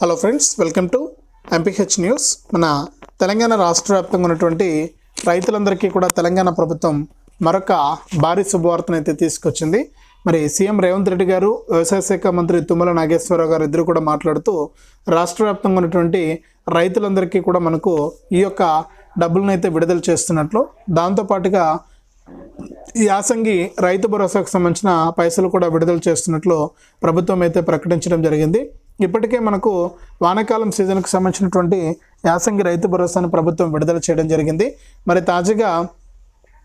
Hello friends welcome to MPH news మన తెలంగాణ రాష్ట్ర వ్యాప్తంగా ఉన్నటువంటి రైతులందరికీ కూడా తెలంగాణ ప్రభుత్వం మరొక భారీ శుభవార్తను అయితే తీసుకొచ్చింది. మరి సీఎం రేవంత్ రెడ్డి గారు వ్యవసాయ శాఖ మంత్రి తుమ్మల నాగేశ్వరరావు గారు ఇద్దరు కూడా మాట్లాడుతూ రాష్ట్ర వ్యాప్తంగా ఉన్నటువంటి రైతులందరికీ కూడా మనకు ఈ యొక్క డబ్బులను అయితే విడుదల చేస్తున్నట్లు దాంతోపాటుగా ఈ యాసంగి రైతు భరోసాకు సంబంధించిన పైసలు కూడా విడుదల చేస్తున్నట్లు ప్రభుత్వం అయితే ప్రకటించడం జరిగింది. ఇప్పటికే మనకు వానాకాలం సీజన్కు సంబంధించినటువంటి యాసంగి రైతు భరోసాను ప్రభుత్వం విడుదల చేయడం జరిగింది. మరి తాజాగా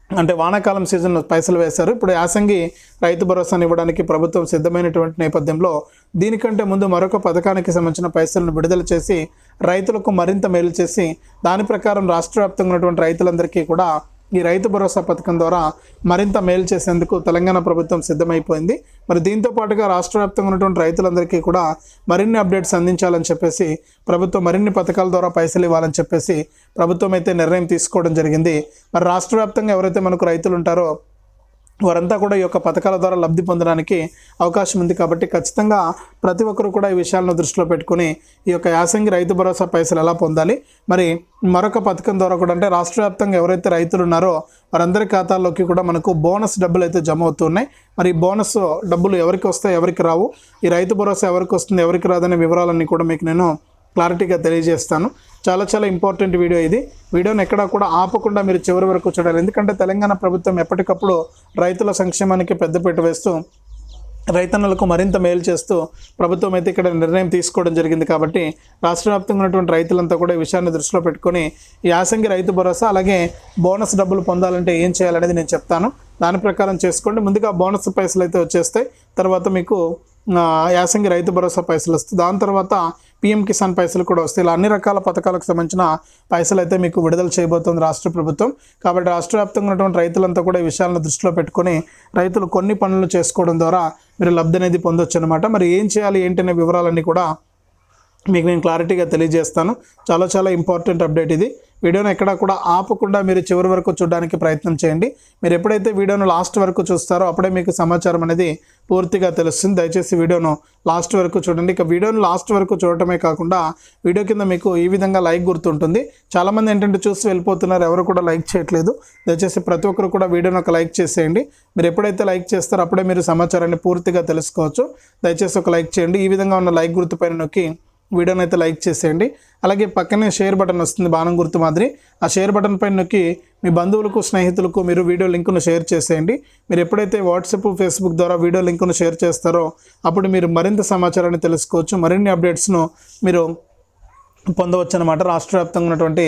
అంటే వానాకాలం సీజన్ పైసలు వేశారు. ఇప్పుడు యాసంగి రైతు భరోసాను ఇవ్వడానికి ప్రభుత్వం సిద్ధమైనటువంటి నేపథ్యంలో దీనికంటే ముందు మరొక పథకానికి సంబంధించిన పైసలను విడుదల చేసి రైతులకు మరింత మేలు చేసి దాని ప్రకారం రాష్ట్ర వ్యాప్తంగా ఉన్నటువంటి రైతులందరికీ కూడా ఈ రైతు భరోసా పథకం ద్వారా మరింత మేలు చేసేందుకు తెలంగాణ ప్రభుత్వం సిద్ధమైపోయింది. మరి దీంతో పాటుగా రాష్ట్ర వ్యాప్తంగా ఉన్నటువంటి రైతులందరికీ కూడా మరిన్ని అప్డేట్స్ అందించాలని చెప్పేసి ప్రభుత్వం మరిన్ని పథకాల ద్వారా పైసలు ఇవ్వాలని చెప్పేసి ప్రభుత్వం అయితే నిర్ణయం తీసుకోవడం జరిగింది. మరి రాష్ట్ర వ్యాప్తంగా ఎవరైతే మనకు రైతులు ఉంటారో వారంతా కూడా ఈ యొక్క పథకాల ద్వారా లబ్ధి పొందడానికి అవకాశం ఉంది కాబట్టి ఖచ్చితంగా ప్రతి ఒక్కరు కూడా ఈ విషయాలను దృష్టిలో పెట్టుకుని ఈ యొక్క యాసంగి రైతు భరోసా పైసలు ఎలా పొందాలి? మరి మరొక పథకం ద్వారా కూడా అంటే రాష్ట్ర వ్యాప్తంగా ఎవరైతే రైతులు ఉన్నారో వారందరి ఖాతాల్లోకి కూడా మనకు బోనస్ డబ్బులు అయితే జమ అవుతున్నాయి మరి బోనస్ డబ్బులు ఎవరికి వస్తాయి ఎవరికి రావు? ఈ రైతు భరోసా ఎవరికి వస్తుంది ఎవరికి రాదనే వివరాలన్నీ కూడా మీకు నేను క్లారిటీగా తెలియజేస్తాను. చాలా చాలా ఇంపార్టెంట్ వీడియో ఇది. వీడియోని ఎక్కడా కూడా ఆపకుండా మీరు చివరి వరకు చూడాలి. ఎందుకంటే తెలంగాణ ప్రభుత్వం ఎప్పటికప్పుడు రైతుల సంక్షేమానికి పెద్దపీట వేస్తూ రైతన్నలకు మరింత మేలు చేస్తూ ప్రభుత్వం అయితే ఇక్కడ నిర్ణయం తీసుకోవడం జరిగింది కాబట్టి రాష్ట్ర వ్యాప్తంగా ఉన్నటువంటి రైతులంతా కూడా ఈ విషయాన్ని దృష్టిలో పెట్టుకొని యాసంగి రైతు భరోసా అలాగే బోనస్ డబ్బులు పొందాలంటే ఏం చేయాలనేది నేను చెప్తాను. దాని ప్రకారం చేసుకోండి. ముందుగా బోనస్ పైసలు అయితే వచ్చేస్తాయి. తర్వాత మీకు యాసంగి రైతు భరోసా పైసలు వస్తాయి దాని తర్వాత పిఎం కిసాన్ పైసలు కూడా వస్తాయి. ఇలా అన్ని రకాల పథకాలకు సంబంధించిన పైసలు అయితే మీకు విడుదల చేయబోతోంది రాష్ట్ర ప్రభుత్వం. కాబట్టి రాష్ట్ర వ్యాప్తంగా ఉన్నటువంటి రైతులంతా కూడా ఈ విషయాలను దృష్టిలో పెట్టుకొని రైతులు కొన్ని పనులు చేసుకోవడం ద్వారా మీరు లబ్ధి అనేది పొందొచ్చు అనమాట మరి ఏం చేయాలి ఏంటనే వివరాలన్నీ కూడా మీకు నేను క్లారిటీగా తెలియజేస్తాను. చాలా చాలా ఇంపార్టెంట్ అప్డేట్ ఇది. వీడియోను ఎక్కడా కూడా ఆపకుండా మీరు చివరి వరకు చూడడానికి ప్రయత్నం చేయండి. మీరు ఎప్పుడైతే వీడియోను లాస్ట్ వరకు చూస్తారో అప్పుడే మీకు సమాచారం అనేది పూర్తిగా తెలుస్తుంది. దయచేసి వీడియోను లాస్ట్ వరకు చూడండి. ఇక వీడియోను లాస్ట్ వరకు చూడటమే కాకుండా వీడియో కింద మీకు ఈ విధంగా లైక్ గుర్తుంటుంది. చాలామంది ఏంటంటే చూసి వెళ్ళిపోతున్నారు. ఎవరు కూడా లైక్ చేయట్లేదు. దయచేసి ప్రతి ఒక్కరు కూడా వీడియోను ఒక లైక్ చేసేయండి. మీరు ఎప్పుడైతే లైక్ చేస్తారో అప్పుడే మీరు సమాచారాన్ని పూర్తిగా తెలుసుకోవచ్చు. దయచేసి ఒక లైక్ చేయండి. ఈ విధంగా ఉన్న లైక్ గుర్తుపైన నొక్కి వీడియోని అయితే లైక్ చేసేయండి. అలాగే పక్కనే షేర్ బటన్ వస్తుంది బాణం గుర్తు మాదిరి. ఆ షేర్ బటన్ పైన నొక్కి మీ బంధువులకు స్నేహితులకు మీరు వీడియో లింకును షేర్ చేసేయండి. మీరు ఎప్పుడైతే వాట్సాప్ ఫేస్బుక్ ద్వారా వీడియో లింకును షేర్ చేస్తారో అప్పుడు మీరు మరింత సమాచారాన్ని తెలుసుకోవచ్చు. మరిన్ని అప్డేట్స్ను మీరు పొందవచ్చు అనమాట రాష్ట్ర వ్యాప్తంగా ఉన్నటువంటి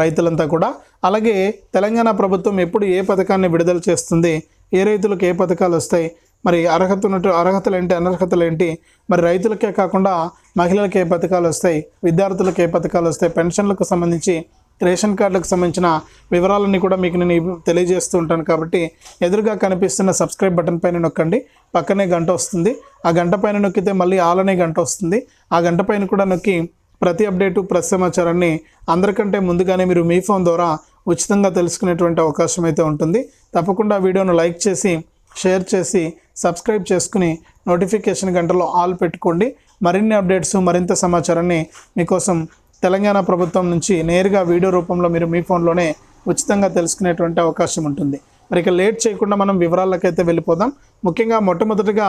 రైతులంతా కూడా. అలాగే తెలంగాణ ప్రభుత్వం ఎప్పుడు ఏ పథకాన్ని విడుదల చేస్తుంది? ఏ రైతులకు ఏ పథకాలు వస్తాయి? మరి అర్హత ఉన్నట్టు అర్హతలు ఏంటి అనర్హతలు ఏంటి మరి రైతులకే కాకుండా మహిళలకు ఏ పథకాలు వస్తాయి విద్యార్థులకు ఏ పథకాలు వస్తాయి పెన్షన్లకు సంబంధించి రేషన్ కార్డులకు సంబంధించిన వివరాలన్నీ కూడా మీకు నేను తెలియజేస్తూ ఉంటాను కాబట్టి ఎదురుగా కనిపిస్తున్న సబ్స్క్రైబ్ బటన్ పైన నొక్కండి. పక్కనే గంట వస్తుంది. ఆ గంట పైన నొక్కితే మళ్ళీ ఆలనే గంట వస్తుంది. ఆ గంట పైన కూడా నొక్కి ప్రతి అప్డేటు ప్రతి సమాచారాన్ని అందరికంటే ముందుగానే మీరు మీ ఫోన్ ద్వారా ఉచితంగా తెలుసుకునేటువంటి అవకాశం అయితే ఉంటుంది. తప్పకుండా వీడియోను లైక్ చేసి షేర్ చేసి సబ్స్క్రైబ్ చేసుకుని నోటిఫికేషన్ గంటలో ఆల్ పెట్టుకోండి. మరిన్ని అప్డేట్స్ మరింత సమాచారాన్ని మీకోసం తెలంగాణ ప్రభుత్వం నుంచి నేరుగా వీడియో రూపంలో మీరు మీ ఫోన్లోనే ఉచితంగా తెలుసుకునేటువంటి అవకాశం ఉంటుంది. మరి ఇక లేట్ చేయకుండా మనం వివరాలకైతే వెళ్ళిపోదాం. ముఖ్యంగా మొట్టమొదటిగా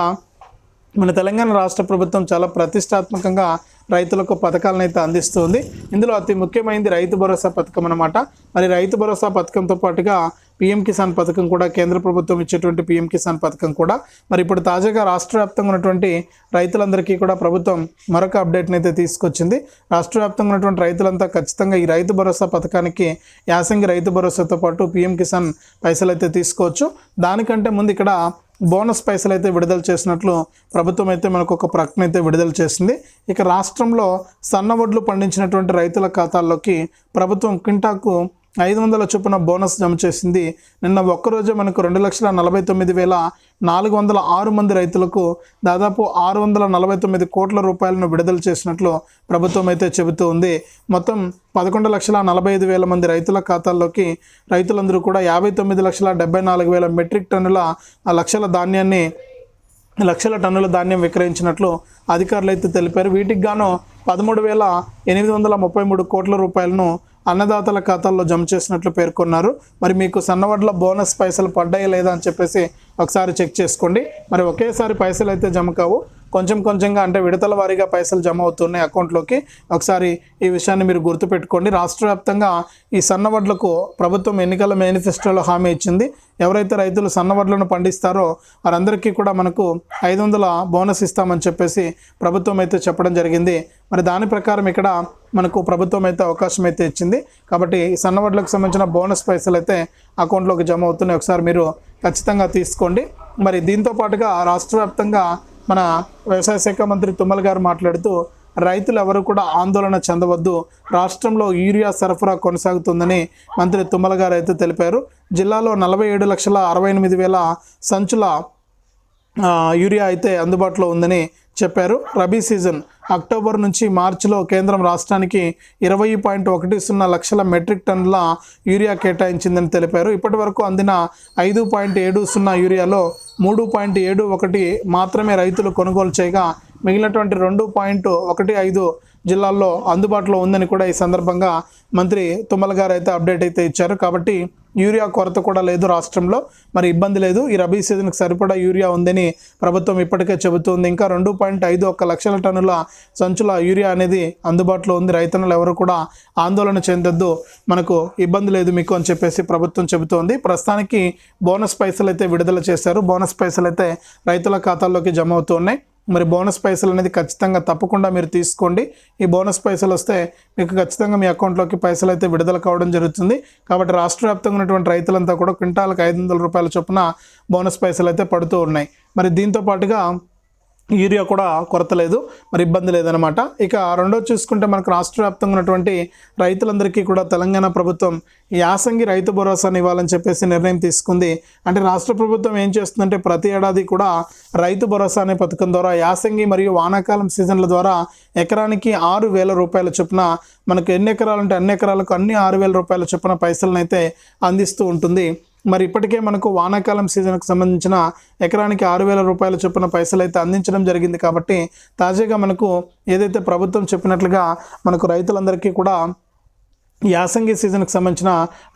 మన తెలంగాణ రాష్ట్ర ప్రభుత్వం చాలా ప్రతిష్టాత్మకంగా రైతులకు పథకాలను అయితే అందిస్తుంది. ఇందులో అతి ముఖ్యమైనది రైతు భరోసా పథకం అన్నమాట. మరి రైతు భరోసా పథకంతో పాటుగా పీఎం కిసాన్ పథకం కూడా కేంద్ర ప్రభుత్వం ఇచ్చేటువంటి పీఎం కిసాన్ పథకం కూడా. మరి ఇప్పుడు తాజాగా రాష్ట్ర వ్యాప్తంగా ఉన్నటువంటి రైతులందరికీ కూడా ప్రభుత్వం మరొక అప్డేట్ని అయితే తీసుకొచ్చింది. రాష్ట్ర వ్యాప్తంగా ఉన్నటువంటి రైతులంతా ఖచ్చితంగా ఈ రైతు భరోసా పథకానికి యాసంగి రైతు భరోసాతో పాటు పీఎం కిసాన్ పైసలు అయితే తీసుకోవచ్చు. దానికంటే ముందు ఇక్కడ బోనస్ పైసలు అయితే విడుదల చేసినట్లు ప్రభుత్వం అయితే మనకు ఒక ప్రకటన అయితే విడుదల చేసింది. ఇక రాష్ట్రంలో సన్న వడ్లు పండించినటువంటి రైతుల ఖాతాల్లోకి ప్రభుత్వం క్వింటాకు ఐదు వందల చొప్పున బోనస్ జమ చేసింది. నిన్న ఒక్కరోజే మనకు రెండు లక్షల నలభై తొమ్మిది వేల నాలుగు వందల ఆరు మంది రైతులకు దాదాపు ఆరు వందల నలభై తొమ్మిది కోట్ల రూపాయలను విడుదల చేసినట్లు ప్రభుత్వం అయితే చెబుతూ ఉంది. మొత్తం పదకొండు లక్షల నలభై ఐదు వేల మంది రైతుల ఖాతాల్లోకి రైతులందరూ కూడా యాభై తొమ్మిది లక్షల డెబ్బై నాలుగు వేల మెట్రిక్ టన్నుల ఆ లక్షల ధాన్యాన్ని లక్షల టన్నుల ధాన్యం విక్రయించినట్లు అధికారులు అయితే తెలిపారు. వీటికి గాను పదమూడు వేల ఎనిమిది వందల ముప్పై మూడు కోట్ల రూపాయలను అన్నదాతల ఖాతాల్లో జమ చేసినట్లు పేర్కొన్నారు. మరి మీకు సన్నవడ్ల బోనస్ పైసలు పడ్డాయి లేదా అని చెప్పేసి ఒకసారి చెక్ చేసుకోండి. మరి ఒకేసారి పైసలు అయితే జమ కావు. కొంచెం కొంచెంగా అంటే విడతల వారీగా పైసలు జమ అవుతున్నాయి అకౌంట్లోకి. ఒకసారి ఈ విషయాన్ని మీరు గుర్తుపెట్టుకోండి. రాష్ట్ర వ్యాప్తంగా ఈ సన్నవడ్లకు ప్రభుత్వం ఎన్నికల మేనిఫెస్టోలో హామీ ఇచ్చింది. ఎవరైతే రైతులు సన్నవడ్లను పండిస్తారో వారందరికీ కూడా మనకు ఐదు వందల బోనస్ ఇస్తామని చెప్పేసి ప్రభుత్వం అయితే చెప్పడం జరిగింది. మరి దాని ప్రకారం ఇక్కడ మనకు ప్రభుత్వం అయితే అవకాశం అయితే ఇచ్చింది. కాబట్టి సన్నవడ్లకు సంబంధించిన బోనస్ పైసలు అయితే అకౌంట్లోకి జమ అవుతున్నాయి. ఒకసారి మీరు ఖచ్చితంగా తీసుకోండి. మరి దీంతో పాటుగా రాష్ట్ర వ్యాప్తంగా మన వ్యవసాయ శాఖ మంత్రి తుమ్మల గారు మాట్లాడుతూ రైతులు ఎవరు కూడా ఆందోళన చెందవద్దు రాష్ట్రంలో యూరియా సరఫరా కొనసాగుతుందని మంత్రి తుమ్మల గారు అయితే తెలిపారు. జిల్లాలో నలభై ఏడు లక్షల అరవై ఎనిమిది వేల సంచుల యూరియా అయితే అందుబాటులో ఉందని చెప్పారు. రబీ సీజన్ అక్టోబర్ నుంచి మార్చిలో కేంద్రం రాష్ట్రానికి ఇరవై పాయింట్ ఒకటి సున్నా లక్షల మెట్రిక్ టన్నుల యూరియా కేటాయించిందని తెలిపారు. ఇప్పటి వరకు అందిన ఐదు పాయింట్ ఏడు సున్నా యూరియాలో మూడు పాయింట్ ఏడు ఒకటి మాత్రమే రైతులు కొనుగోలు చేయగా మిగిలినటువంటి రెండు పాయింట్ ఒకటి ఐదు జిల్లాల్లో అందుబాటులో ఉందని కూడా ఈ సందర్భంగా మంత్రి తుమ్మల గారు అయితే అప్డేట్ అయితే ఇచ్చారు. కాబట్టి యూరియా కొరత కూడా లేదు రాష్ట్రంలో. మరి ఇబ్బంది లేదు. ఈ రబీ సీజన్కి సరిపడా యూరియా ఉందని ప్రభుత్వం ఇప్పటికే చెబుతోంది. ఇంకా రెండు పాయింట్ ఐదు ఒక్క లక్షల టన్నుల సంచుల యూరియా అనేది అందుబాటులో ఉంది. రైతన్నులు ఎవరు కూడా ఆందోళన చెందొద్దు. మనకు ఇబ్బంది లేదు మీకు అని చెప్పేసి ప్రభుత్వం చెబుతోంది. ప్రస్తుతానికి బోనస్ పైసలు అయితే విడుదల చేశారు. బోనస్ పైసలు అయితే రైతుల ఖాతాల్లోకి జమ అవుతున్నాయి మరి బోనస్ పైసలు అనేది ఖచ్చితంగా తప్పకుండా మీరు తీసుకోండి. ఈ బోనస్ పైసలు వస్తే మీకు ఖచ్చితంగా మీ అకౌంట్లోకి పైసలు అయితే విడుదల కావడం జరుగుతుంది. కాబట్టి రాష్ట్ర వ్యాప్తంగా ఉన్నటువంటి రైతులంతా కూడా క్వింటాలకు ఐదు వందల రూపాయల చొప్పున బోనస్ పైసలు అయితే పడుతూ ఉన్నాయి. మరి దీంతో పాటుగా యూరియా కూడా కొరత లేదు మరి ఇబ్బంది లేదనమాట ఇక రెండో చూసుకుంటే మనకు రాష్ట్ర వ్యాప్తంగా ఉన్నటువంటి రైతులందరికీ కూడా తెలంగాణ ప్రభుత్వం యాసంగి రైతు భరోసాని ఇవ్వాలని చెప్పేసి నిర్ణయం తీసుకుంది. అంటే రాష్ట్ర ప్రభుత్వం ఏం చేస్తుందంటే ప్రతి ఏడాది కూడా రైతు భరోసా అనే పథకం ద్వారా యాసంగి మరియు వానాకాలం సీజన్ల ద్వారా ఎకరానికి ఆరు వేల రూపాయల చొప్పున మనకు ఎన్ని ఎకరాలు అంటే అన్ని ఎకరాలకు అన్ని ఆరు వేల రూపాయల చొప్పున పైసలను అయితే అందిస్తూ ఉంటుంది. మరి ఇప్పటికే మనకు వానాకాలం సీజన్కు సంబంధించిన ఎకరానికి ఆరు వేల రూపాయల చొప్పున పైసలు అయితే అందించడం జరిగింది కాబట్టి తాజాగా మనకు ఏదైతే ప్రభుత్వం చెప్పినట్లుగా మనకు రైతులందరికీ కూడా యాసంగి సీజన్కు సంబంధించిన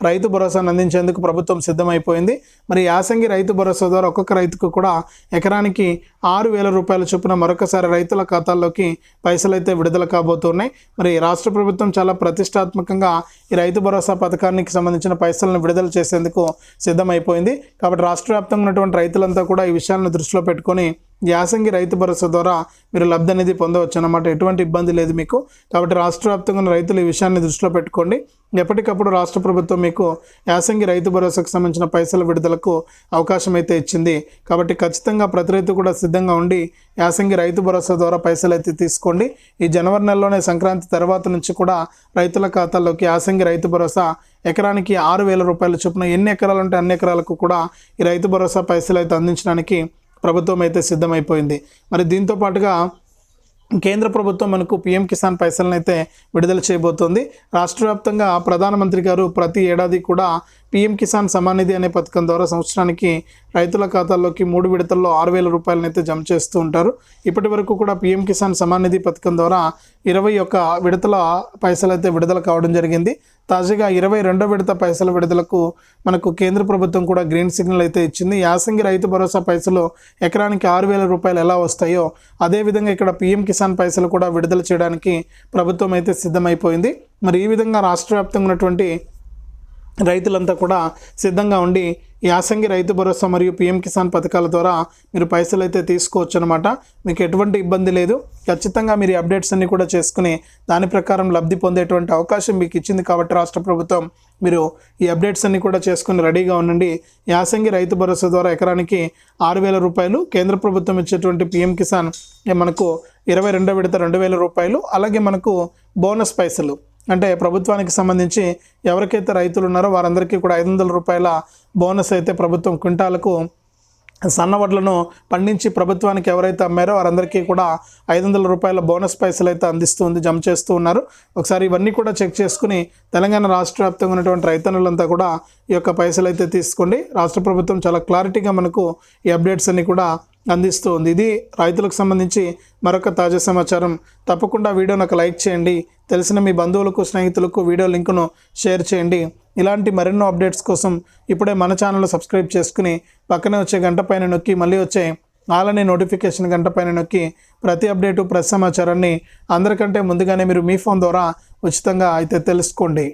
రైతు భరోసాను అందించేందుకు ప్రభుత్వం సిద్ధమైపోయింది. మరి యాసంగి రైతు భరోసా ద్వారా ఒక్కొక్క రైతుకు కూడా ఎకరానికి ఆరు వేల రూపాయల చొప్పున మరొకసారి రైతుల ఖాతాల్లోకి పైసలు అయితే విడుదల కాబోతున్నాయి. మరి రాష్ట్ర ప్రభుత్వం చాలా ప్రతిష్టాత్మకంగా ఈ రైతు భరోసా పథకానికి సంబంధించిన పైసలను విడుదల చేసేందుకు సిద్ధమైపోయింది. కాబట్టి రాష్ట్ర వ్యాప్తంగా ఉన్నటువంటి రైతులంతా కూడా ఈ విషయాలను దృష్టిలో పెట్టుకొని యాసంగి రైతు భరోసా ద్వారా మీరు లబ్ధి అనేది పొందవచ్చు అన్నమాట. ఎటువంటి ఇబ్బంది లేదు మీకు. కాబట్టి రాష్ట్ర వ్యాప్తంగా ఉన్న రైతులు ఈ విషయాన్ని దృష్టిలో పెట్టుకోండి. ఎప్పటికప్పుడు రాష్ట్ర ప్రభుత్వం మీకు యాసంగి రైతు భరోసాకు సంబంధించిన పైసల విడుదలకు అవకాశం అయితే ఇచ్చింది. కాబట్టి ఖచ్చితంగా ప్రతి రైతు కూడా సిద్ధంగా ఉండి యాసంగి రైతు భరోసా ద్వారా పైసలు అయితే తీసుకోండి. ఈ జనవరి నెలలోనే సంక్రాంతి తర్వాత నుంచి కూడా రైతుల ఖాతాల్లోకి యాసంగి రైతు భరోసా ఎకరానికి ఆరు వేల రూపాయల చొప్పున ఎన్ని ఎకరాలు ఉంటే అన్ని ఎకరాలకు కూడా ఈ రైతు భరోసా పైసలు అయితే అందించడానికి ప్రభుత్వం అయితే సిద్ధమైపోయింది. మరి దీంతో పాటుగా కేంద్ర ప్రభుత్వం మనకు పీఎం కిసాన్ పైసలను అయితే విడుదల చేయబోతోంది. రాష్ట్ర వ్యాప్తంగా ప్రధానమంత్రి గారు ప్రతి ఏడాది కూడా పీఎం కిసాన్ సమాన్ నిధి అనే పథకం ద్వారా సంవత్సరానికి రైతుల ఖాతాల్లోకి మూడు విడతల్లో ఆరు వేల రూపాయలను అయితే జమ చేస్తూ ఉంటారు. ఇప్పటి వరకు కూడా పీఎం కిసాన్ సమాన్ నిధి పథకం ద్వారా ఇరవై ఒక్క విడతల పైసలు అయితే విడుదల కావడం జరిగింది. తాజాగా ఇరవై రెండో విడత పైసల విడుదలకు మనకు కేంద్ర ప్రభుత్వం కూడా గ్రీన్ సిగ్నల్ అయితే ఇచ్చింది. యాసంగి రైతు భరోసా పైసలు ఎకరానికి ఆరు వేల రూపాయలు ఎలా వస్తాయో అదేవిధంగా ఇక్కడ పీఎం కిసాన్ పైసలు కూడా విడుదల చేయడానికి ప్రభుత్వం అయితే సిద్ధమైపోయింది. మరి ఈ విధంగా రాష్ట్ర వ్యాప్తంగా ఉన్నటువంటి రైతులంతా కూడా సిద్ధంగా ఉండి యాసంగి రైతు భరోసా మరియు పీఎం కిసాన్ పథకాల ద్వారా మీరు పైసలు అయితే తీసుకోవచ్చు అనమాట మీకు ఎటువంటి ఇబ్బంది లేదు. ఖచ్చితంగా మీరు అప్డేట్స్ అన్ని కూడా చేసుకుని దాని ప్రకారం లబ్ధి పొందేటువంటి అవకాశం మీకు ఇచ్చింది కాబట్టి రాష్ట్ర ప్రభుత్వం మీరు ఈ అప్డేట్స్ అన్ని కూడా చేసుకుని రెడీగా ఉండండి. యాసంగి రైతు భరోసా ద్వారా ఎకరానికి ఆరు వేల రూపాయలు కేంద్ర ప్రభుత్వం ఇచ్చేటువంటి పీఎం కిసాన్ మనకు ఇరవై రెండో విడత రెండు వేల రూపాయలు అలాగే మనకు బోనస్ పైసలు. అంటే ప్రభుత్వానికి సంబంధించి ఎవరికైతే రైతులు ఉన్నారో వారందరికీ కూడా ఐదు వందల రూపాయల బోనస్ అయితే ప్రభుత్వం క్వింటాలకు సన్నవడ్లను పండించి ప్రభుత్వానికి ఎవరైతే అమ్మారో వారందరికీ కూడా ఐదు వందల రూపాయల బోనస్ పైసలు అయితే అందిస్తుంది జమ చేస్తూ ఉన్నారు. ఒకసారి ఇవన్నీ కూడా చెక్ చేసుకుని తెలంగాణ రాష్ట్ర వ్యాప్తంగా ఉన్నటువంటి రైతన్నులంతా కూడా ఈ యొక్క పైసలు అయితే తీసుకోండి. రాష్ట్ర ప్రభుత్వం చాలా క్లారిటీగా మనకు ఈ అప్డేట్స్ అన్ని కూడా అందిస్తూ ఉంది ఇది రైతులకు సంబంధించి మరొక తాజా సమాచారం. తప్పకుండా వీడియోను ఒక లైక్ చేయండి. తెలిసిన మీ బంధువులకు స్నేహితులకు వీడియో లింకును షేర్ చేయండి. ఇలాంటి మరెన్నో అప్డేట్స్ కోసం ఇప్పుడే మన ఛానల్ సబ్స్క్రైబ్ చేసుకుని పక్కనే వచ్చే గంట పైన నొక్కి మళ్ళీ వచ్చే ఆలనే నోటిఫికేషన్ గంట పైన నొక్కి ప్రతి అప్డేటు ప్రతి సమాచారాన్ని అందరికంటే ముందుగానే మీరు మీ ఫోన్ ద్వారా ఉచితంగా అయితే తెలుసుకోండి.